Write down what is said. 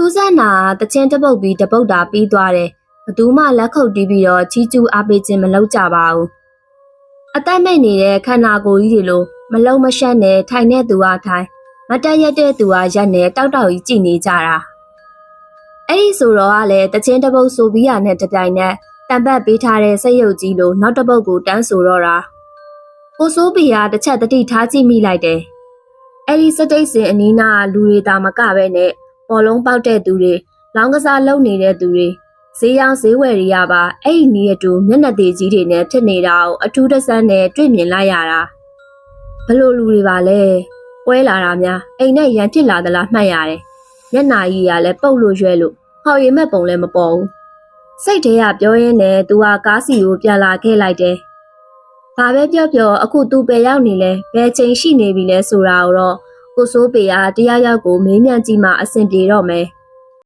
ထူးဆန်းတာတချင်းတပုတ်ပြီးတပုတ်တာပြီးသွားတယ်ဘသူမှလက်ခုပ်တီးပြီးတော့ချီကျူးအားပေးခြင်းမလုပ်ကြပါဘူးအသက်မဲ့နေတဲ့ခန္ဓာကိုယ်ကြီးတွေလိုမလုံးမရှက်နဲ့ထိုင်တဲ့သူကထိုင်မတက်ရက်တဲ့သူကရက်နဲ့တောက်တောက်ကြီးကြည်နေကြတာအဲ့ဒီဆိုတော့ကလည်းတချင်းတပုတ်ဆိုပြီးရတဲ့တပြိုင်နက်တံပတ်ပေးထားတဲ့စက်ရုပ်ကြီးလိုနောက်တစ်ပုတ်ကိုတန်းဆိုတော့တာကိုစိုးပီကတစ်ချက်တတိထားကြည့်မိလိုက်တယ်အဲ့ဒီစတိတ်စင်အနီးနားကလူတွေတာမကပဲနဲ့ ပေါ်လုံးပေါက်တဲ့သူတွေလောင်းကစားလုပ်နေတဲ့သူတွေဈေးရောင်းဈေးဝယ်တွေရပါအဲ့ဒီနီးအတူမျက်နှာသေးကြီးတွေနဲ့ဖြစ်နေတာကိုအထူးတဆန်းနဲ့တွေ့မြင်လိုက်ရတာဘလို့လူတွေပါလဲပွဲလာတာများအိမ်နဲ့ရန်ဖြစ်လာသလားမှတ်ရတယ်မျက်နှာကြီးကလည်းပုတ်လို့ရွဲလို့ဟော်ရီမဲ့ပုံလည်းမပေါ်ဘူးစိတ်ထဲကပြောရင်းနဲ့သူကကားစီကိုပြန်လာခဲ့လိုက်တယ်ဘာပဲပြောပြောအခုသူပဲရောက်နေလဲဘယ်ချိန်ရှိနေပြီလဲဆိုတာကိုတော့ ကိုစိုးပေကတရားရောက်ကိုမေးမြန်းကြည့်မှအဆင်ပြေတော့မယ်